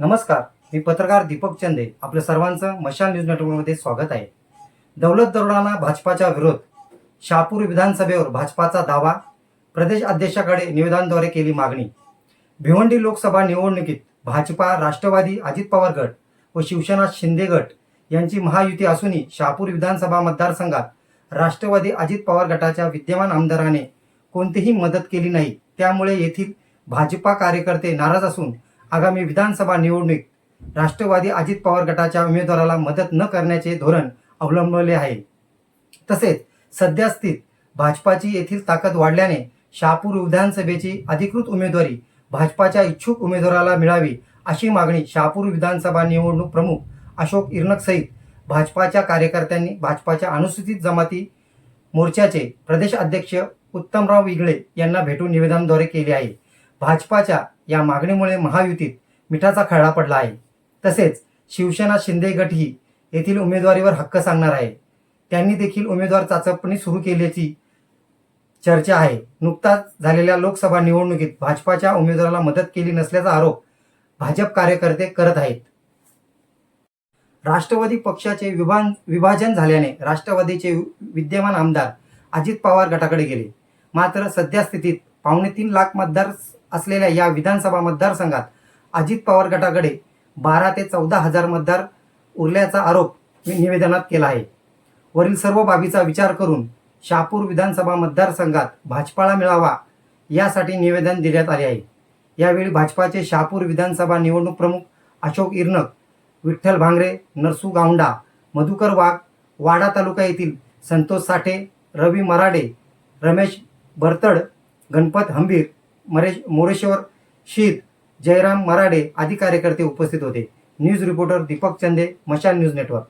नमस्कार मी पत्रकार दीपक चंदे. आपल्या सर्वांचं मशाल न्यूज नेटवर्कमध्ये स्वागत आहे. दौलत दरोडांना भाजपाचा विरोध. शहापूर विधानसभेवर भाजपाचा दावा. प्रदेश अध्यक्षाकडे निवेदनाद्वारे केली मागणी. भिवंडी लोकसभा निवडणुकीत भाजपा राष्ट्रवादी अजित पवार गट व शिवसेना शिंदे गट यांची महायुती असूनही शहापूर विधानसभा मतदारसंघात राष्ट्रवादी अजित पवार गटाच्या विद्यमान आमदाराने कोणतीही मदत केली नाही. त्यामुळे येथील भाजपा कार्यकर्ते नाराज असून आगामी विधानसभा निवडणूक राष्ट्रवादी अजित पवार गटाच्या उमेदवाराला मदत न करण्याचे धोरण अवलंबले आहे. तसेच सध्या स्थित भाजपाची येथील ताकद वाढल्याने शहापूर विधानसभेची अधिकृत उमेदवारी भाजपाच्या इच्छुक उमेदवाराला मिळावी अशी मागणी शहापूर विधानसभा निवडणूक प्रमुख अशोक इर्नक सहित भाजपाच्या कार्यकर्त्यांनी भाजपाच्या अनुसूचित जमाती मोर्चाचे प्रदेश अध्यक्ष उत्तमराव विगळे यांना भेटून निवेदनाद्वारे केले आहे. भाजपाच्या या मागणीमुळे महायुतीत मिठाचा खळा पडला आहे. तसेच शिवसेना शिंदे गटही येथील उमेदवारीवर हक्क सांगणार आहे. त्यांनी देखील उमेदवार चाचपणी सुरू केल्याची चर्चा आहे. नुकताच झालेल्या लोकसभा निवडणुकीत भाजपाच्या उमेदवाराला मदत केली नसल्याचा आरोप भाजप कार्यकर्ते करत आहेत. राष्ट्रवादी पक्षाचे विभान विभाजन झाल्याने राष्ट्रवादीचे विद्यमान आमदार अजित पवार गटाकडे गेले. मात्र सध्या स्थितीत पावणे तीन लाख मतदार असलेल्या या विधानसभा मतदारसंघात अजित पवार गटाकडे बारा ते चौदा हजार मतदार उरल्याचा आरोप निवेदनात केला आहे. वरील सर्व बाबीचा विचार करून शहापूर विधानसभा मतदारसंघात भाजपाला मिळावा यासाठी निवेदन देण्यात आले आहे. यावेळी भाजपाचे शहापूर विधानसभा निवडणूक प्रमुख अशोक इर्नक विठ्ठल भांगरे नरसू गावंडा मधुकर वाघ वाडा तालुका येथील संतोष साठे रवी मराडे रमेश बरतड गणपत हंबीर मरेश मोरेश्वर शीत जयराम मराडे आदी कार्यकर्ते उपस्थित होते. न्यूज रिपोर्टर दीपक चंदे मशाल न्यूज नेटवर्क.